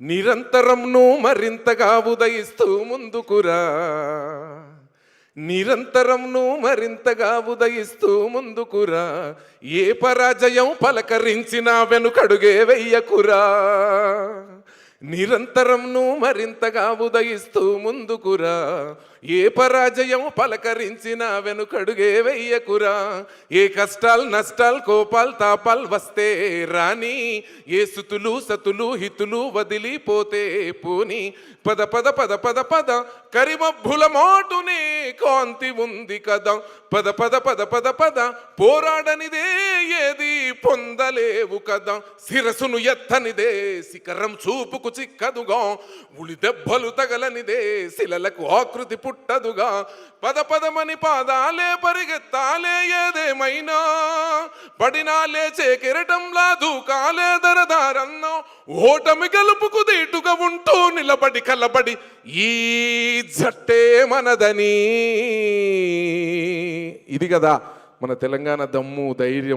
నిరంతరంను మరింతగా ఉదయిస్తూ ముందుకురా. నిరంతరంను మరింతగా ఉదయిస్తూ ముందుకురా. ఏ పరాజయం పలకరించినా వెనుకడుగే వెయ్యకురా నిరంతరంను మరింతగా ఉదయిస్తూ ముందుకురా. ఏ పరాజయం పలకరించిన వెనుకడుగే వెయ్యకురా. ఏ కష్టాలు నష్టాలు కోపాలు తాపాలు వస్తే రాని ఏ సుతులు సతులు హితులు వదిలిపోతే పోని. పద పద పద పద పద కరిమబ్బుల మాటునే కాంతి ఉంది కదా. పద పద పద పద పద పోరాడనిదే పొందలేవు కదా. శిరసును ఎత్తనిదే శిఖరం చూపుకు చిక్కదుగా. ఉలి దెబ్బలు తగలనిదే శిలలకు ఆకృతి పుట్టదుగా. పద పదమని పాదాలే పరిగెత్తాలే ఏదేమైనా. పడినా లేచే కెరటంలా దూకాలే దరదారన్నో. ఓటమి గెలుపుకు దీటుగా ఉంటూ నిలబడి కలబడి ఈ జట్టే మనదని. ఇది కదా మన తెలంగాణ దమ్ము ధైర్యం